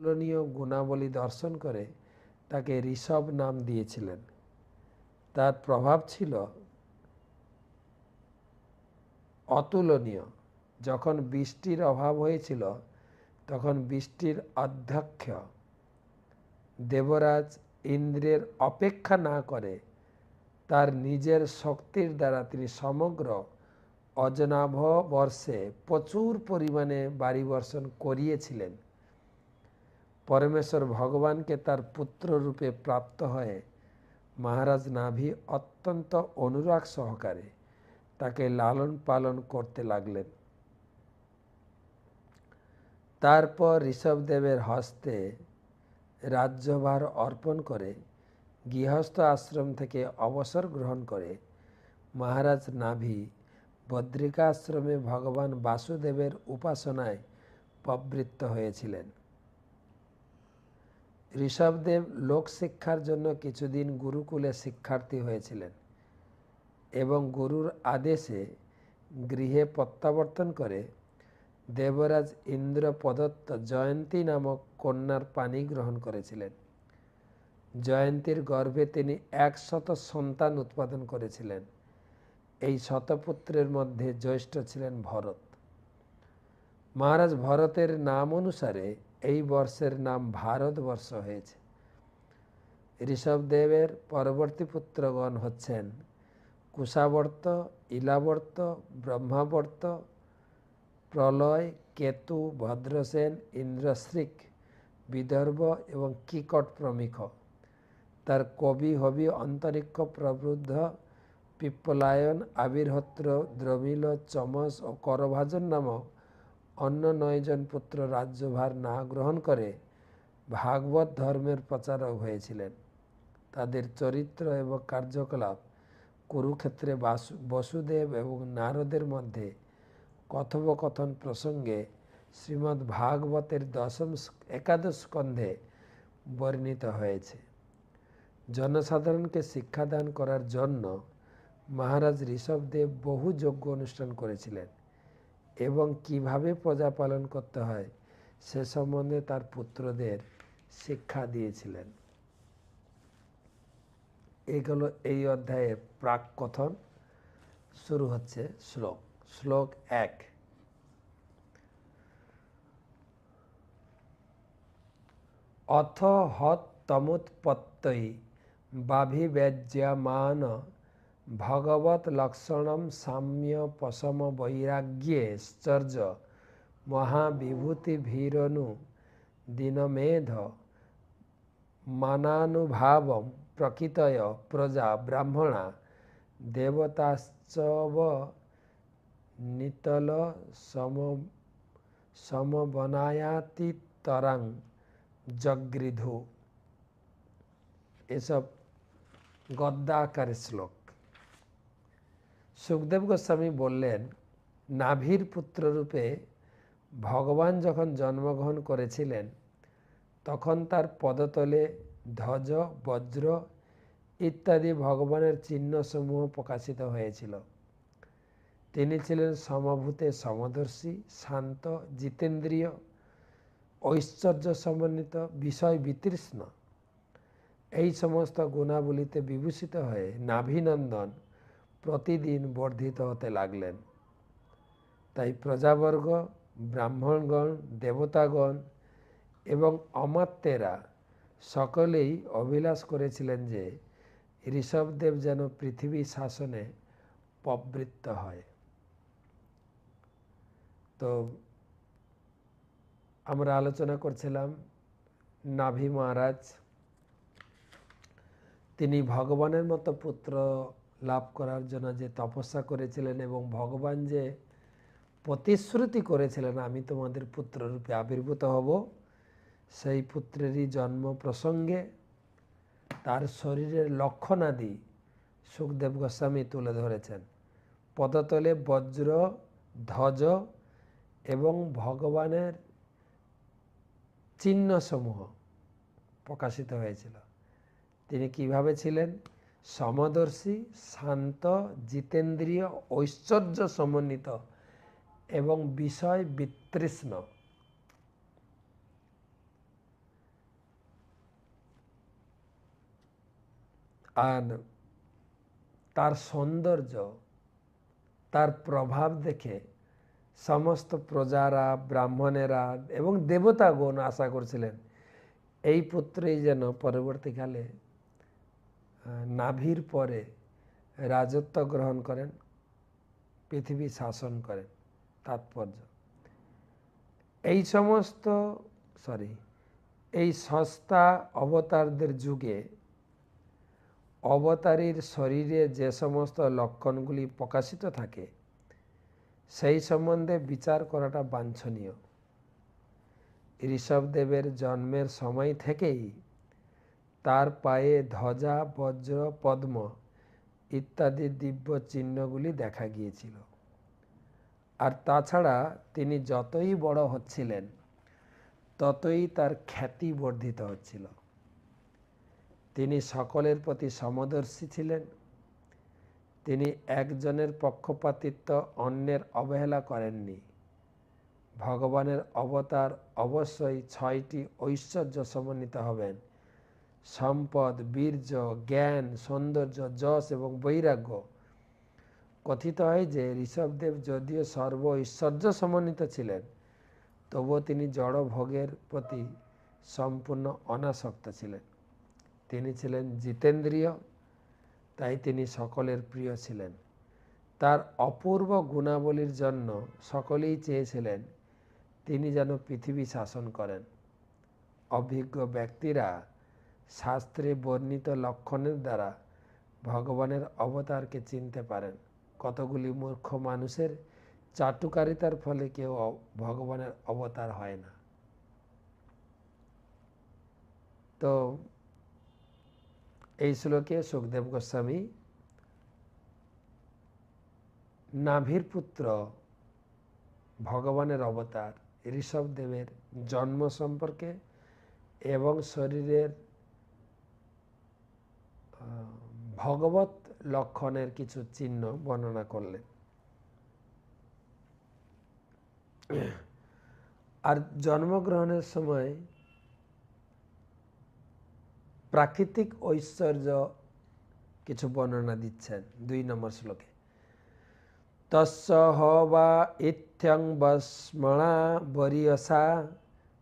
তুলনীয় গুণাবলী দর্শন করে তাকে ঋষভ নাম দিয়েছিলেন। তার প্রভাব ছিল অতুলনীয়। যখন বৃষ্টির অভাব হয়েছিল, তখন বৃষ্টির অধ্যক্ষ দেবরাজ ইন্দ্রের অপেক্ষা না করে তার নিজের শক্তির দ্বারা তিনি সমগ্র অজনাভ বর্ষে প্রচুর পরিমাণে বাড়ি বর্ষণ করিয়েছিলেন। পরমেশ্বর ভগবানকে তার পুত্র রূপে প্রাপ্ত হয়ে মহারাজ নাভি অত্যন্ত অনুরাগ সহকারে তাকে লালন পালন করতে লাগলেন। তারপর ঋষভদেবের হস্তে রাজ্যভার অর্পণ করে গৃহস্থ আশ্রম থেকে অবসর গ্রহণ করে মহারাজ নাভি বদ্রিকা আশ্রমে ভগবান বাসুদেবের উপাসনায় প্রবৃত্ত হয়েছিলেন। ঋষভদেব লোক শিক্ষার জন্য কিছুদিন গুরুকুলে শিক্ষার্থী হয়েছিলেন এবং গুরুর আদেশে গৃহে প্রত্যাবর্তন করে দেবরাজ ইন্দ্র প্রদত্ত জয়ন্তী নামক কন্যার পানি গ্রহণ করেছিলেন। জয়ন্তীর গর্ভে তিনি একশত সন্তান উৎপাদন করেছিলেন। এই শতপুত্রের মধ্যে জ্যৈষ্ঠ ছিলেন ভরত। মহারাজ ভরতের নাম অনুসারে এই বর্ষের নাম ভারতবর্ষ হয়েছে। ঋষভদেবের পরবর্তী পুত্রগণ হচ্ছেন কুশাবর্ত, ইলাবর্ত, ব্রহ্মাবর্ত, প্রলয়, কেতু, ভদ্রসেন, ইন্দ্রশ্রিক, বিদর্ভ এবং কিকট প্রমুখ। তার কবি হবি অন্তরিক্ষ প্রবৃদ্ধ, পিপ্পলায়ন, আবির্হত্র দ্রমিল চমস ও করভাজন নামক অন্য নয়জন পুত্র রাজ্যভার না গ্রহণ করে ভাগবত ধর্মের প্রচারক হয়েছিলেন। তাদের চরিত্র এবং কার্যকলাপ কুরুক্ষেত্রে বাসু, বসুদেব এবং নারদের মধ্যে কথোপকথন প্রসঙ্গে শ্রীমদ্ ভাগবতের দশম একাদশ স্কন্ধে বর্ণিত হয়েছে। জনসাধারণকে শিক্ষাদান করার জন্য মহারাজ ঋষভদেব বহু যজ্ঞ অনুষ্ঠান করেছিলেন। এবং কীভাবে প্রজা পালন করতে হয় সে সম্বন্ধে তার পুত্রদের শিক্ষা দিয়েছিলেন। এগুলো এই অধ্যায়ের প্রাক কথন শুরু হচ্ছে শ্লোক। শ্লোক এক। অথ হত তমুৎপত্তই भगवत लक्षणम साम्य पशम वैराग्यश्चर्ज महाविभूति भीरनु दिनमेध मनानुभाव प्रकृतय प्रजा ब्राह्मणा। देवताश्चव नितल सम समवनायाति तराङ जगृधु ये सब गद्दाकार श्लोक। সুখদেব গোস্বামী বললেন, নাভির পুত্ররূপে ভগবান যখন জন্মগ্রহণ করেছিলেন, তখন তার পদতলে ধ্বজ, বজ্র ইত্যাদি ভগবানের চিহ্নসমূহ প্রকাশিত হয়েছিল। তিনি ছিলেন সমভূতে সমদর্শী, শান্ত, জিতেন্দ্রীয়, ঐশ্বর্য সমন্বিত, বিষয় বিতৃষ্ণ। এই সমস্ত গুণাবলিতে বিভূষিত হয়ে নাভিনন্দন প্রতিদিন বর্ধিত হতে লাগলেন। তাই প্রজাবর্গ, ব্রাহ্মণগণ, দেবতাগণ এবং অমাত্যেরা সকলেই অভিলাষ করেছিলেন যে ঋষভদেব যেন পৃথিবী শাসনে প্রবৃত্ত হয়। তো আমরা আলোচনা করছিলাম নাভি মহারাজ। তিনি ভগবানের মতো পুত্র লাভ করার জন্য যে তপস্যা করেছিলেন এবং ভগবান যে প্রতিশ্রুতি করেছিলেন, আমি তোমাদের পুত্ররূপে আবির্ভূত হব। সেই পুত্রেরই জন্ম প্রসঙ্গে তার শরীরের লক্ষণাদি সুখদেব গোস্বামী তুলে ধরেছেন। পদতলে বজ্র, ধ্বজ এবং ভগবানের চিহ্নসমূহ প্রকাশিত হয়েছিল। তিনি কীভাবে ছিলেন? সমদর্শী, শান্ত, জিতেন্দ্রীয়, ঐশ্বর্য সমন্বিত এবং বিষয় বিতৃষ্ণ। আর তার সৌন্দর্য, তার প্রভাব দেখে সমস্ত প্রজারা, ব্রাহ্মণেরা এবং দেবতাগণ আশা করছিলেন, এই পুত্রেই যেন পরবর্তীকালে নাভির পরে রাজত্ব গ্রহণ করেন, পৃথিবী শাসন করেন। তাৎপর্য। এই সমস্ত সরি এই সস্তা অবতারদের যুগে অবতারীর শরীরে যে সমস্ত লক্ষণগুলি প্রকাশিত থাকে, সেই সম্বন্ধে বিচার করাটা বাঞ্ছনীয়। ঋষভদেবের জন্মের সময় থেকেই তার পায়ে ধ্বজা, বজ্র, পদ্ম ইত্যাদি দিব্য চিহ্নগুলি দেখা গিয়েছিল। আর তাছাড়া তিনি যতই বড় হচ্ছিলেন, ততই তার খ্যাতি বর্ধিত হচ্ছিল। তিনি সকলের প্রতি সমদর্শী ছিলেন। তিনি একজনের পক্ষপাতিত্ব অন্যের অবহেলা করেননি। ভগবানের অবতার অবশ্যই ছয়টি ঐশ্বর্য সমন্বিত হবেন। সম্পদ, বীর্য, জ্ঞান, সৌন্দর্য, যশ এবং বৈরাগ্য। কথিত হয় যে ঋষভদেব যদিও সর্ব ঐশ্বর্য সমন্বিত ছিলেন, তবুও তিনি জড় ভোগের প্রতি সম্পূর্ণ অনাসক্ত ছিলেন। তিনি ছিলেন জিতেন্দ্রীয়, তাই তিনি সকলের প্রিয় ছিলেন। তার অপূর্ব গুণাবলীর জন্য সকলেই চেয়েছিলেন, তিনি যেন পৃথিবী শাসন করেন। অভিজ্ঞ ব্যক্তিরা শাস্ত্রে বর্ণিত লক্ষণের দ্বারা ভগবানের অবতারকে চিনতে পারেন। কতগুলি মূর্খ মানুষের চাটুকারিতার ফলে কেউ ভগবানের অবতার হয় না। তো এই শ্লোকে সুখদেব গোস্বামী, নাভির পুত্র ভগবানের অবতার ঋষভদেবের জন্ম সম্পর্কে এবং শরীরের ভগবত লক্ষণের কিছু চিহ্ন বর্ণনা করলেন। আর জন্মগ্রহণের সময় প্রাকৃতিক ঐশ্বর্য কিছু বর্ণনা দিচ্ছেন দুই নম্বর শ্লোকে। তস্য হবা ইত্যং বস্মণা বরিয়সা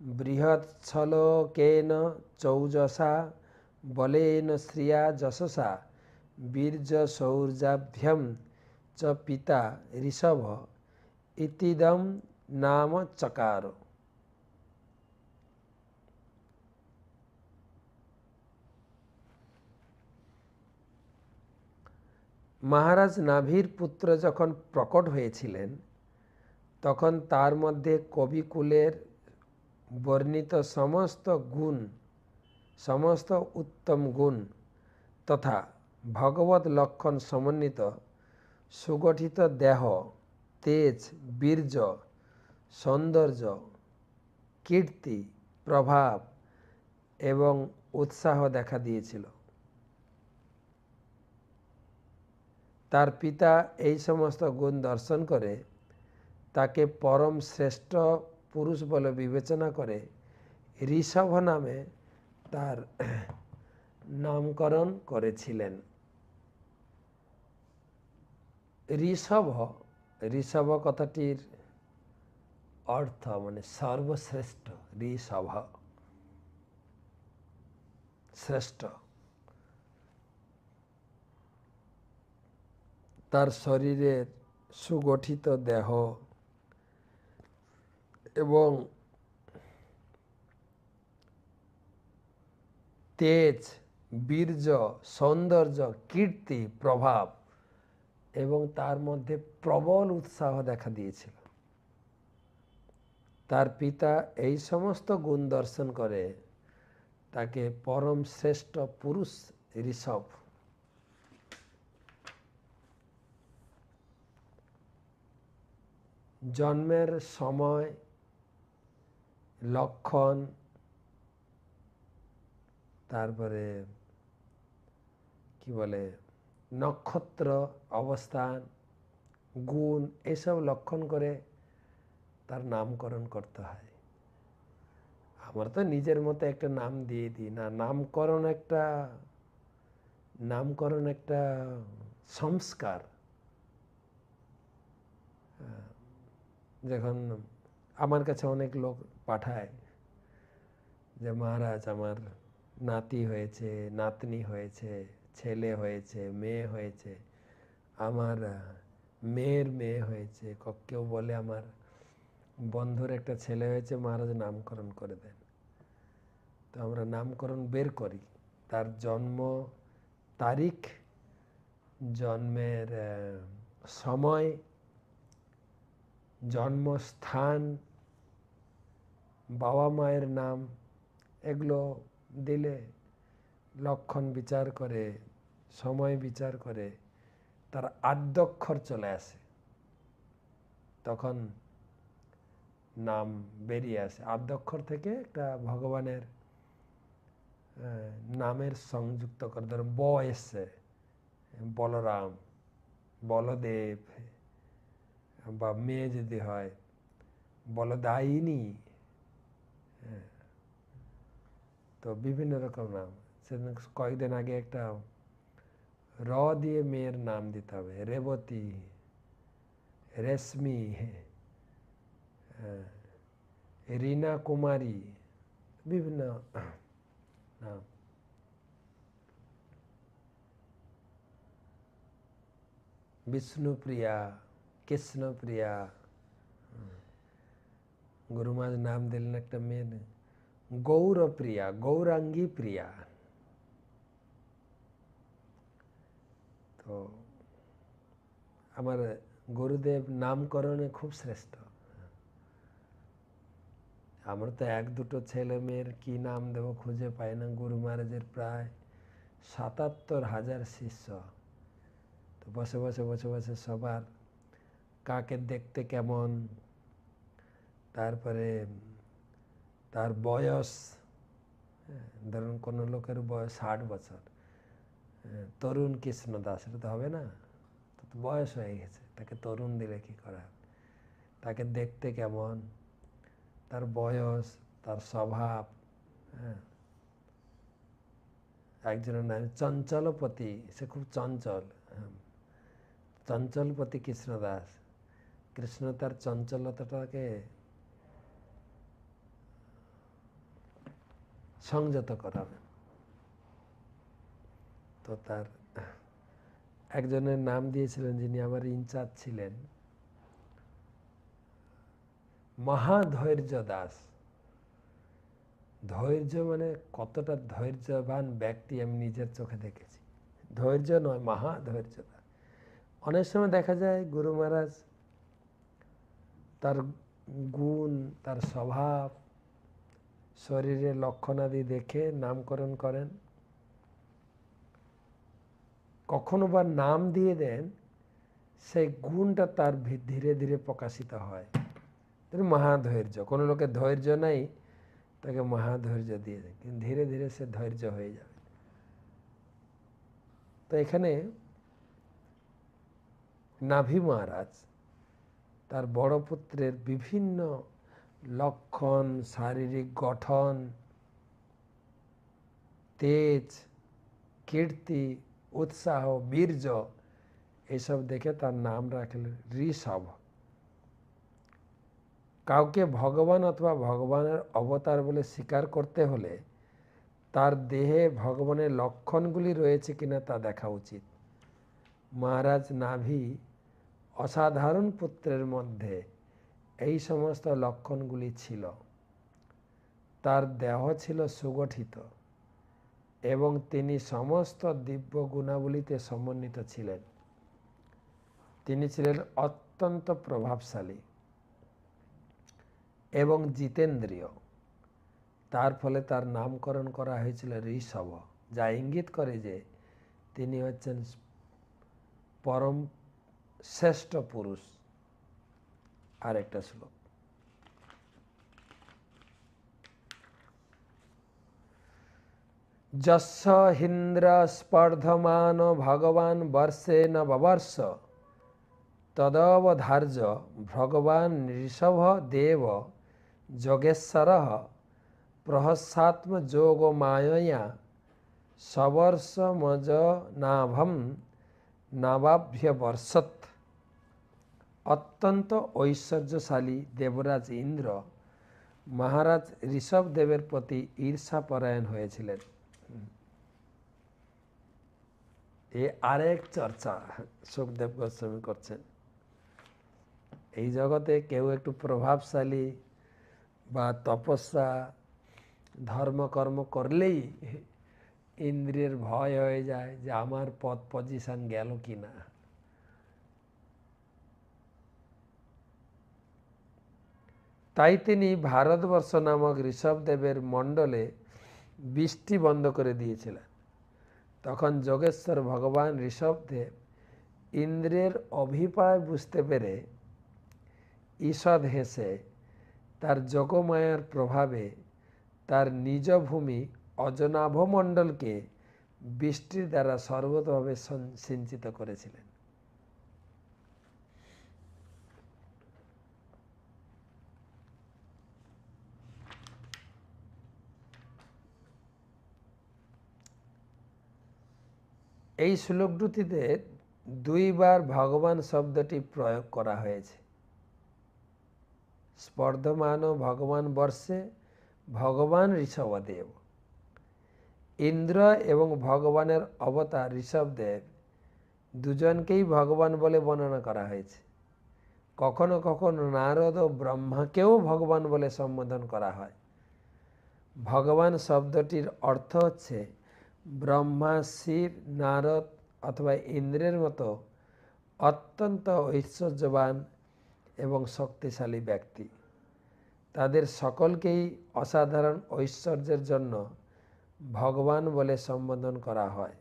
বৃহৎসলোকেন চৌজসা বলেন শ্রিয়া যশসা। বীর্য সৌর্যাভ্যম চ পিতা ঋষভ ইতিদম নাম চকার। মহারাজ নাভির পুত্র যখন প্রকট হয়েছিলেন, তখন তার মধ্যে কবিকুলের বর্ণিত সমস্ত গুণ, সমস্ত উত্তম গুণ তথা ভগবত লক্ষণ সমন্বিত। সুগঠিত দেহ, তেজ, বীর্য, সৌন্দর্য, কীর্তি, প্রভাব এবং উৎসাহ দেখা দিয়েছিল। তার পিতা এই সমস্ত গুণ দর্শন করে তাকে পরম শ্রেষ্ঠ পুরুষ বলে বিবেচনা করে ঋষভ নামে তার নামকরণ করেছিলেন। ঋষভ ঋষভ কথাটির অর্থ মানে সর্বশ্রেষ্ঠ, ঋষভ। শ্রেষ্ঠ। তার শরীরের সুগঠিত দেহ এবং তেজ, বীর্য, সৌন্দর্য, কীর্তি, প্রভাব এবং তার মধ্যে প্রবল উৎসাহ দেখা দিয়েছিল। তার পিতা এই সমস্ত গুণ দর্শন করে তাকে পরম শ্রেষ্ঠ পুরুষ ঋষভ। জন্মের সময়, লক্ষণ, তারপরে কি বলে? নক্ষত্র, অবস্থান, গুণ, এসব লক্ষণ করে তার নামকরণ করতে হয়। আমরা তো নিজের মতো একটা নাম দিয়ে দিই না, নামকরণ একটা নামকরণ একটা সংস্কার। যখন আমার কাছে অনেক লোক পাঠায় যে, মহারাজ, আমার নাতি হয়েছে, নাতনি হয়েছে। ছেলে হয়েছে, মেয়ে হয়েছে, আমার মেয়ের মেয়ে হয়েছে কেউ বলে আমার বন্ধুর একটা ছেলে হয়েছে মহারাজ নামকরণ করে দেন। তো আমরা নামকরণ বের করি। তার জন্ম তারিখ, জন্মের সময়, জন্মস্থান, বাবা মায়ের নাম, এগুলো দিলে লক্ষণ বিচার করে, সময় বিচার করে, তার আদ্যক্ষর চলে আসে। তখন নাম বেরিয়ে আসে। আদ্যক্ষর থেকে একটা ভগবানের নামের সংযুক্ত করে। ধরো ব এসছে, বলরাম, বলদেব, বা মেয়ে যদি হয়, বলদায়িনী। তো বিভিন্ন রকম নাম। কয়েকদিন আগে একটা র দিয়ে মেয়ের নাম দিতে হবে রেবতী রেশমি হ্যাঁ, রীনা কুমারী বিভিন্ন নাম বিষ্ণুপ্রিয়া কৃষ্ণপ্রিয়া গুরুমাজ নাম দিলেন একটা মেয়ে গৌরপ্রিয়া গৌরাঙ্গী প্রিয়া তো আমার গুরুদেব নামকরণে খুব শ্রেষ্ঠ। আমার তো এক দুটো ছেলে মেয়ের কি নাম দেবো খুঁজে পাই না গুরু মহারাজের প্রায় সাতাত্তর হাজার শিষ্য। তো বসে বসে বসে বসে সবার কাকে দেখতে কেমন তারপরে তার বয়স হ্যাঁ, ধরুন কোনো লোকের বয়স ষাট বছর। তরুণ কৃষ্ণ দাস এটা তো হবে না? বয়স হয়ে গেছে, তাকে তরুণ দিলে কি করা তাকে দেখতে কেমন? তার বয়স, তার স্বভাব হ্যাঁ? একজনের নাম চঞ্চলপতি, সে খুব চঞ্চল হ্যাঁ। চঞ্চলপতি কৃষ্ণ দাস কৃষ্ণ তার চঞ্চলতাটাকে সংযত করাবে তো তার একজনের নাম দিয়েছিলেন যিনি আমার ইনচার্জ ছিলেন। মহাধৈর্য দাস। ধৈর্য মানে কতটা ধৈর্যবান ব্যক্তি আমি নিজের চোখে দেখেছি। ধৈর্য নয়, মহাধৈর্য দাস। অনেক সময় দেখা যায় গুরু মহারাজ তার গুণ, তার স্বভাব, শরীরের লক্ষণাদি দেখে নামকরণ করেন। কখনো বা নাম দিয়ে দেন, সেই গুণটা তার ধীরে ধীরে প্রকাশিত হয়। মহাধৈর্য, কোনো লোকের ধৈর্য নাই, তাকে মহাধৈর্য দিয়ে দেয় কিন্তু ধীরে ধীরে সে ধৈর্য হয়ে যাবে। তো এখানে নাভি মহারাজ তার বড় পুত্রের বিভিন্ন লক্ষণ, শারীরিক গঠন, তেজ, কীর্তি উৎসাহ, বীর্য, এসব দেখে তার নাম রাখলেন ঋষভ। কাউকে ভগবান অথবা ভগবানের অবতার বলে স্বীকার করতে হলে তার দেহে ভগবানের লক্ষণগুলি রয়েছে কিনা তা দেখা উচিত। মহারাজ নাভি অসাধারণ পুত্রের মধ্যে এই সমস্ত লক্ষণগুলি ছিল। তার দেহ ছিল সুগঠিত। এবং তিনি সমস্ত দিব্য গুণাবলীতে সমন্বিত ছিলেন। তিনি ছিলেন অত্যন্ত প্রভাবশালী এবং জিতেন্দ্রীয়। তার ফলে তার নামকরণ করা হয়েছিল ঋষভ, যা ইঙ্গিত করে যে তিনি হচ্ছেন পরম শ্রেষ্ঠ পুরুষ। আর একটা শ্লোক। যস্য হিন্দ্র স্পর্ধমান ভগবান বর্ষে ন ববর্ষ তদবধার্য ভগবান ঋষভ দেব যোগেশ্বর প্রহসাত্ম যোগ মায়য়া সবর্ষ মজ নাভম নাবাভ্য বর্ষত অত্যন্ত ঐশ্বর্যশালী দেবরাজ ইন্দ্র মহারাজ ঋষভদেবের প্রতি ঈর্ষাপরায়ণ হয়েছিলেন এ আরেক চর্চা সুখদেব গোস্বামী করছেন। এই জগতে কেউ একটু প্রভাবশালী বা তপস্যা, ধর্মকর্ম করলেই ইন্দ্রিয়ের ভয় হয়ে যায় যে আমার পদ পজিশন গেল কি না। তাই তিনি ভারতবর্ষ নামক ঋষভদেবের মণ্ডলে বৃষ্টি বন্ধ করে দিয়েছিলেন। তখন যোগেশ্বর ভগবান ঋষভদেব ইন্দ্রের অভিপ্রায় বুঝতে পেরে ঈষদ হেসে, তার যোগমায়ার প্রভাবে তার নিজ ভূমি অজনাভমণ্ডলকে বৃষ্টির দ্বারা সর্বতভাবে সিঞ্চিত করেছিলেন। এই শ্লোক দুটিতে দুইবার ভগবান শব্দটি প্রয়োগ করা হয়েছে। স্পর্ধমান ভগবান বর্ষে, ভগবান ঋষভদেব। ইন্দ্র এবং ভগবানের অবতার ঋষভদেব দুজনকেই ভগবান বলে বর্ণনা করা হয়েছে। কখনো কখনো নারদ ও ব্রহ্মাকেও ভগবান বলে সম্বোধন করা হয়। ভগবান শব্দটির অর্থ হচ্ছে ব্রহ্মা শিব নারদ অথবা ইন্দ্রের মতো অত্যন্ত ঐশ্বর্যবান এবং শক্তিশালী ব্যক্তি। তাদের সকলকেই অসাধারণ ঐশ্বর্যের জন্য ভগবান বলে সম্বোধন করা হয়।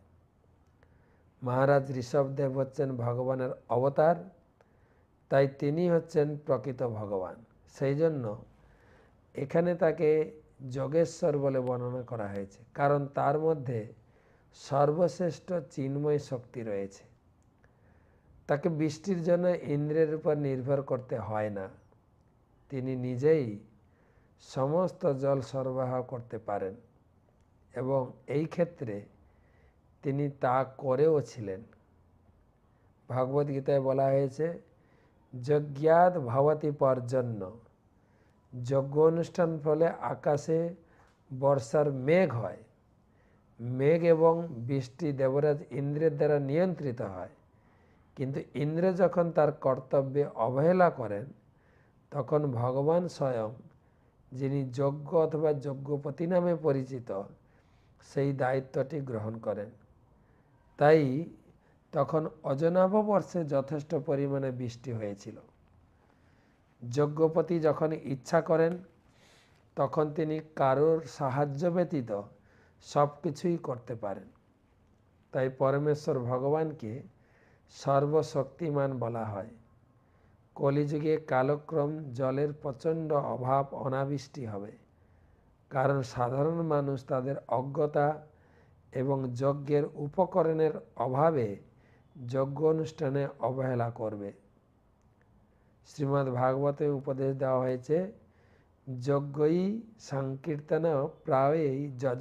মহারাজ ঋষভদেব হচ্ছেন ভগবানের অবতার, তাই তিনি হচ্ছেন প্রকৃত ভগবান। সেই জন্য এখানে তাকে যোগেশ্বর বলে বর্ণনা করা হয়েছে। কারণ তার মধ্যে সর্বশ্রেষ্ঠ চিন্ময় শক্তি রয়েছে। তাকে বৃষ্টির জন্য ইন্দ্রের উপর নির্ভর করতে হয় না। তিনি নিজেই সমস্ত জল সরবরাহ করতে পারেন এবং এই ক্ষেত্রে তিনি তা করেও ছিলেন। ভগবদ্গীতায় বলা হয়েছে যজ্ঞাত ভবতী পর্জন্য। যজ্ঞ অনুষ্ঠান ফলে আকাশে বর্ষার মেঘ হয়। মেঘ এবং বৃষ্টি দেবরাজ ইন্দ্রের দ্বারা নিয়ন্ত্রিত হয়। কিন্তু ইন্দ্র যখন তার কর্তব্যে অবহেলা করেন, তখন ভগবান স্বয়ং, যিনি যজ্ঞ অথবা যজ্ঞপতি নামে পরিচিত, সেই দায়িত্বটি গ্রহণ করেন। তাই তখন অজনাভ বর্ষে যথেষ্ট পরিমাণে বৃষ্টি হয়েছিল। যজ্ঞপতি যখন ইচ্ছা করেন, তখন তিনি কারোর সাহায্য ব্যতীত সব কিছুই করতে পারেন। তাই পরমেশ্বর ভগবানকে সর্বশক্তিমান বলা হয়। কলিযুগে কালক্রম জলের প্রচণ্ড অভাব অনাবৃষ্টি হবে, কারণ সাধারণ মানুষ তাদের অজ্ঞতা এবং যজ্ঞের উপকরণের অভাবে যজ্ঞ অনুষ্ঠানে অবহেলা করবে। শ্রীমদ্ ভাগবতে উপদেশ দেওয়া হয়েছে যজ্ঞই সংকীর্তন প্রায়ই যজ